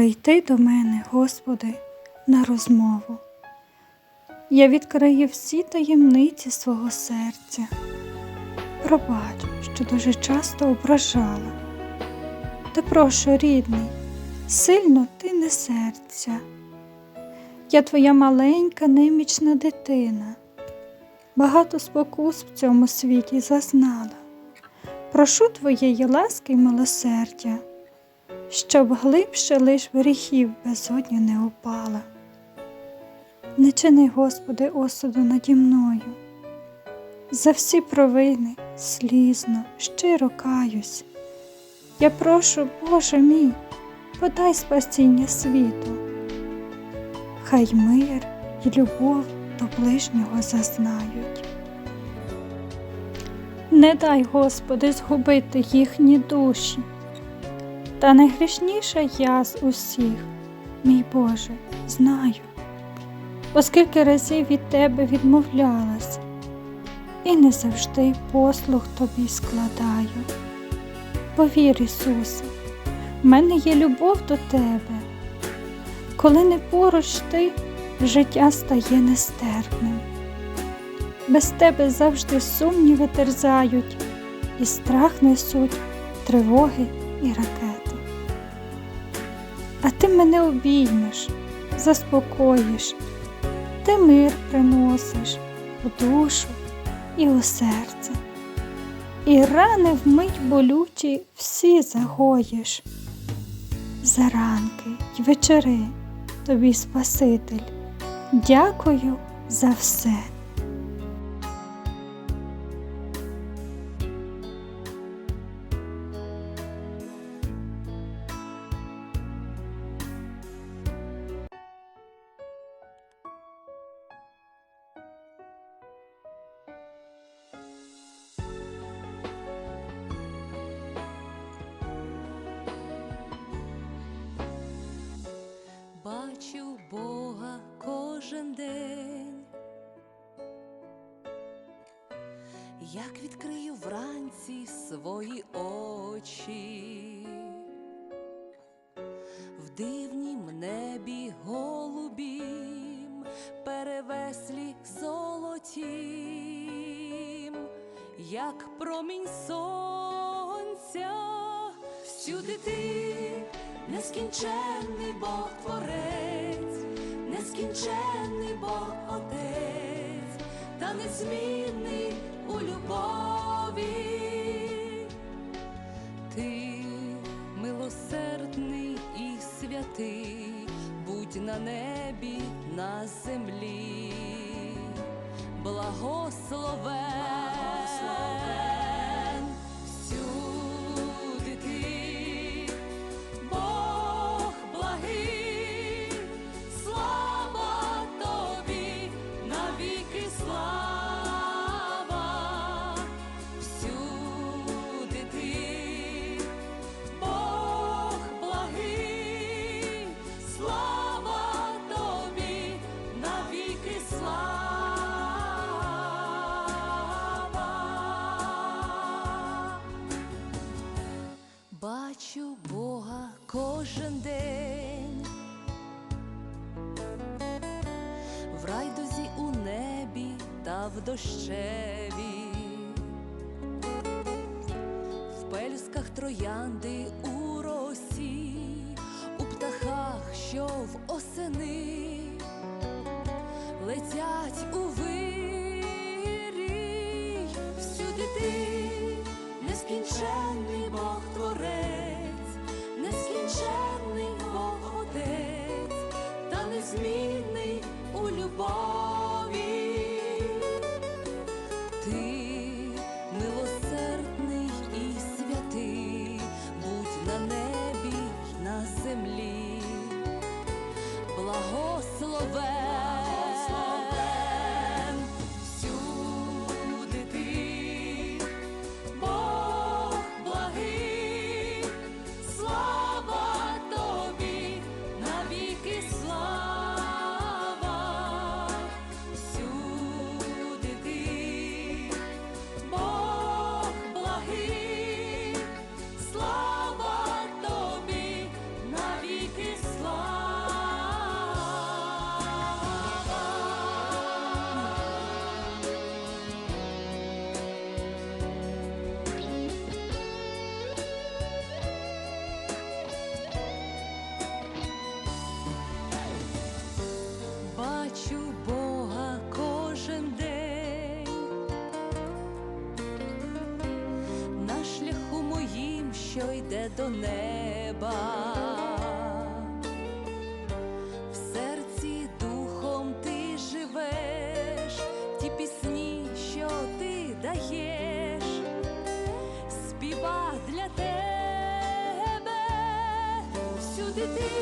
прийти до мене, Господи, на розмову. Я відкрию всі таємниці свого серця. Пробач, що дуже часто ображала. Та прошу, рідний, сильно ти не серця. Я твоя маленька немічна дитина. Багато спокус в цьому світі зазнала. Прошу твоєї ласки й милосердя, щоб глибше лиш гріхів безодню не опала. Не чини, Господи, осуду наді мною. За всі провини слізно, щиро каюсь. Я прошу, Боже мій, подай спасіння світу. Хай мир і любов до ближнього зазнають. Не дай, Господи, згубити їхні душі. Та найгрішніша я з усіх, мій Боже, знаю, оскільки разів від Тебе відмовлялась, і не завжди послуг Тобі складаю. Повір, Ісусе, в мене є любов до Тебе. Коли не поруч ти, життя стає нестерпним. Без тебе завжди сумніви терзають, і страх несуть тривоги і ракети. Мене обіймеш, заспокоїш, ти мир приносиш у душу і у серце, і рани вмить болючі всі загоїш. Заранки й вечори тобі, Спаситель, дякую за все. Як відкрию вранці свої очі, в дивнім небі голубім, перевеслі золотім, як промінь сонця, всюди ти нескінченний Бог Творець, нескінченний Бог Отець, та незмінний у любові. Ти милосердний і святий, будь на небі, на землі, благословен кожен день, в райдузі у небі та в дощеві, в пелюсках троянди у росі, у птахах, що в осени летять у вирій, незмінний у любові. Ти милосердний і святий, будь на небі й на землі благословен що йде до неба. В серці духом ти живеш, ті пісні, що ти даєш, співа для тебе, всюди ти